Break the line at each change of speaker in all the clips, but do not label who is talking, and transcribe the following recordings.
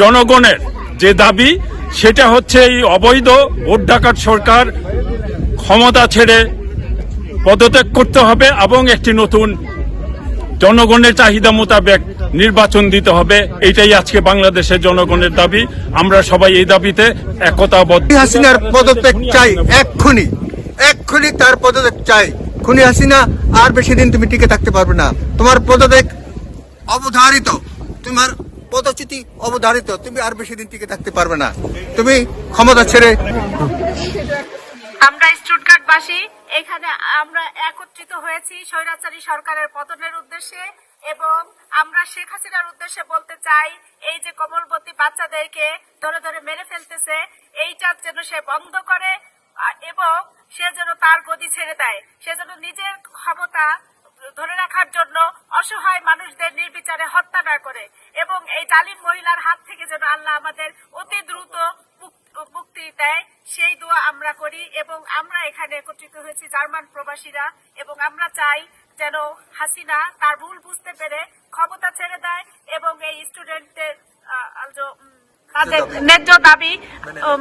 জনগণের যে দাবি, সেটা হচ্ছে এই অবৈধ ভোট ডাকাত সরকার ক্ষমতা ছেড়ে পদত্যাগ করতে হবে এবং একটি নতুন জনগণের চাহিদা মোতাবেক নির্বাচন দিতে হবে। এটাই আজকে বাংলাদেশের জনগণের দাবি। আমরা সবাই এই দাবিতে একতাবদ্ধ।
হাসিনার পদত্যাগ চাই এক্ষুনি। এক্ষুনি তার পদত্যাগ চাই। খুনি হাসিনা, আর বেশি দিন তুমি টিকে থাকতে পারবে না। তোমার পদত্যাগ অবধারিত। তোমার পদচ্যুতি অবধারিত, তুমি আর বেশি দিন টিকে থাকতে পারবে না। তুমি ক্ষমতা ছেড়ে
আমরা স্টুটগার্টবাসী, এখানে আমরা একত্রিত হয়েছি স্বৈরাচারী সরকারের পতনের উদ্দেশ্যে এবং আমরা শেখ হাসিনার উদ্দেশ্যে বলতে চাই, এই যে কমলবতী বাচ্চাদেরকে ধরে ধরে মেরে ফেলতেছে, এইটা যেন সে বন্ধ করে এবং সে যেন তার গতি ছেড়ে দেয়। সে যেন নিজের ক্ষমতা ধরে রাখার জন্য অসহায় মানুষদের নির্বিচারে হত্যা না করে এবং এই জালিম মহিলার হাত থেকে যেন আল্লাহ আমাদের অতি দ্রুত মুক- মুক্তি দেয় সেই দোয়া আমরা করি এবং আমরা এখানে একত্রিত হয়েছি জার্মান প্রবাসীরা এবং আমরা চাই যেন হাসিনা তার ভুল বুঝতে পেরে ক্ষমতা ছেড়ে দেয় এবং এই স্টুডেন্টদের তাদের ন্যায্য দাবি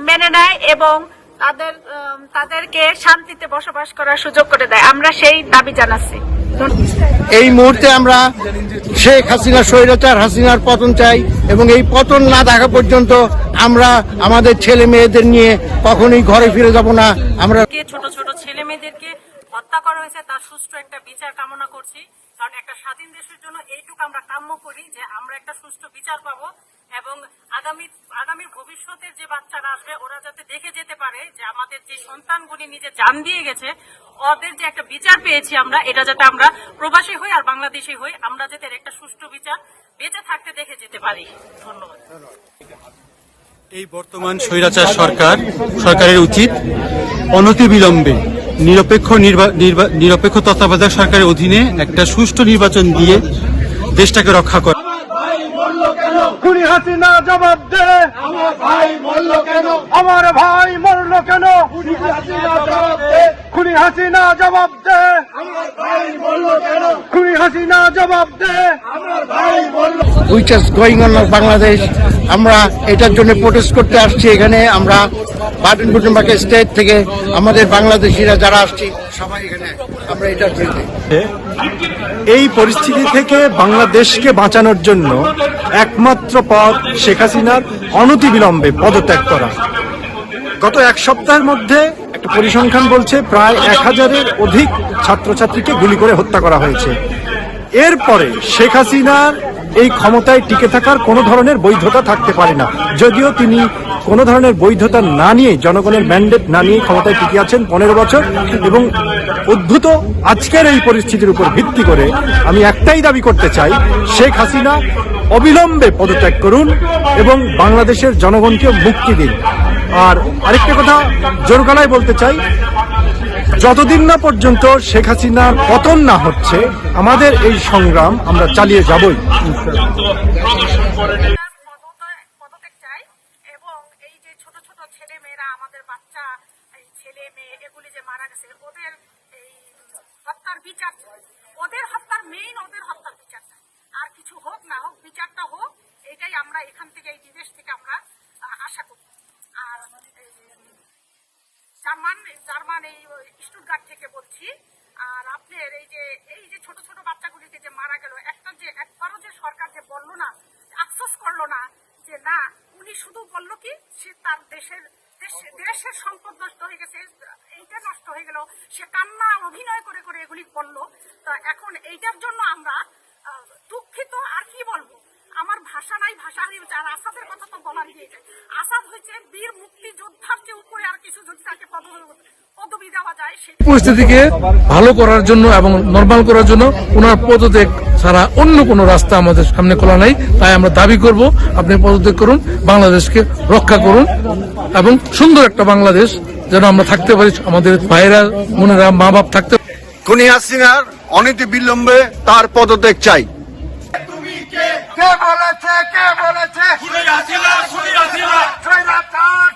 মেনে নেয় এবং তাদের তাদেরকে শান্তিতে বসবাস করার সুযোগ করে দেয়। আমরা সেই দাবি জানাচ্ছি।
এই মুহূর্তে আমরা শেখ হাসিনা স্বৈরাচার, হাসিনার পতন চাই এবং এই পতন না দেখা পর্যন্ত আমরা আমাদের ছেলে মেয়েদের নিয়ে কখনোই ঘরে ফিরে যাব না। আমরা
ছোট ছোট ছেলে মেয়েদেরকে হত্যা করা হয়েছে, তার সুষ্ঠু একটা বিচার কামনা করছি। কারণ একটা স্বাধীন দেশের জন্য এইটুকু আমরা কাম্য করি যে আমরা একটা সুষ্ঠু বিচার পাবো এবং আগামী আগামী ভবিষ্যতের যে বাচ্চারা আসবে, ওরা যাতে দেখে যেতে পারে যে আমাদের যে সন্তানগুলি নিজে জান দিয়ে গেছে, ওদের যে একটা বিচার পেয়েছি আমরা, এটা যাতে আমরা প্রবাসী হই আর বাংলাদেশি হই, আমরা যাতে একটা সুষ্ঠু বিচার বেঁচে থাকতে দেখে যেতে পারি। ধন্যবাদ।
এই বর্তমান স্বৈরাচার সরকার সরকারের উচিত অনতিবিলম্বে নিরপেক্ষ নিরপেক্ষ তত্ত্বাবধায়ক সরকারের অধীনে একটা সুষ্ঠু নির্বাচন দিয়ে দেশটাকে রক্ষা করা।
খুনি হাসিনা জবাব দে। আমার ভাই মরল কেন? আমার ভাই মরল কেন খুনি হাসিনা জবাব দে। Which is going on Bangladesh আমরা এটার জন্য প্রোটেস্ট করতে আসছি এখানে। আমরা বাটন বুটনবাকে স্টেট থেকে আমাদের বাংলাদেশিরা যারা আসছি সবাই এখানে। আমরা এটার জন্য।
এই পরিস্থিতি থেকে বাংলাদেশকে বাঁচানোর জন্য একমাত্র পথ শেখ হাসিনার অনতিবিলম্বে পদত্যাগ করা। গত এক সপ্তাহের মধ্যে পরিসংখ্যান বলছে প্রায় এক হাজারের অধিক ছাত্রছাত্রীকে গুলি করে হত্যা করা হয়েছে। এরপরে শেখ হাসিনার এই ক্ষমতায় টিকে থাকার কোনো ধরনের বৈধতা থাকতে পারে না। যদিও তিনি কোনো ধরনের বৈধতা না নিয়ে, জনগণের ম্যান্ডেট না নিয়ে ক্ষমতায় টিকে আছেন পনেরো বছর এবং উদ্ভূত আজকের এই পরিস্থিতির উপর ভিত্তি করে আমি একটাই দাবি করতে চাই, শেখ হাসিনা অবিলম্বে পদত্যাগ করুন এবং বাংলাদেশের জনগণকে মুক্তি দিন। আর আরেকটা কথা জোর গলায় বলতে চাই, যতদিন না পর্যন্ত শেখ হাসিনার পতন না হচ্ছে, আমাদের এই সংগ্রাম আমরা চালিয়ে যাবই।
আর কিছু হোক না হোক, বিচারটা হোক, এটাই আমরা এখান থেকে, এই বিদেশ থেকে আমরা জার্মান এই থেকে বলছি, আর আপনার এই যে এই যে ছোট ছোট বাচ্চাগুলিকে যে মারা গেল, একটা যে, একবারও যে সরকার যে বলল না করল না, যে না, উনি শুধু বলল কি, সে তার দেশের, দেশে- দেশের সম্পদ হয়ে গেছে, এইটা নষ্ট হয়ে গেল, সে কান্না, অভিনয় করে করে এগুলি এখন এইটার জন্য আমরা দুঃখিত, আর কি বলব? আমার ভাষা নাই ভাষা হারিয়ে আর আসাদের কথা তো বলার গিয়ে যায় আসাদ হয়েছে বীর মুক্তি যোদ্ধার চেয়ে উপরে আর কিছু যদি তাকে পদবি দেওয়া যায়
পরিস্থিতিকে ভালো করার জন্য এবং নর্মাল করার জন্য ওনার পদত্যাগ ছাড়া অন্য কোনো রাস্তা আমাদের সামনে খোলা নাই। তাই আমরা দাবি করব আপনি পদত্যাগ করুন বাংলাদেশকে রক্ষা করুন এবং সুন্দর একটা বাংলাদেশ যেন আমরা থাকতে পারি আমাদের ভাইয়েরা বোনেরা মা বাপ থাকতে
খুনি হাসিনার অনীতি বিলম্বে তার পদত্যাগ চাই। কে বলেছে কে বলেছে?
হাসিনা খুনি হাসিনা
স্বৈরাচার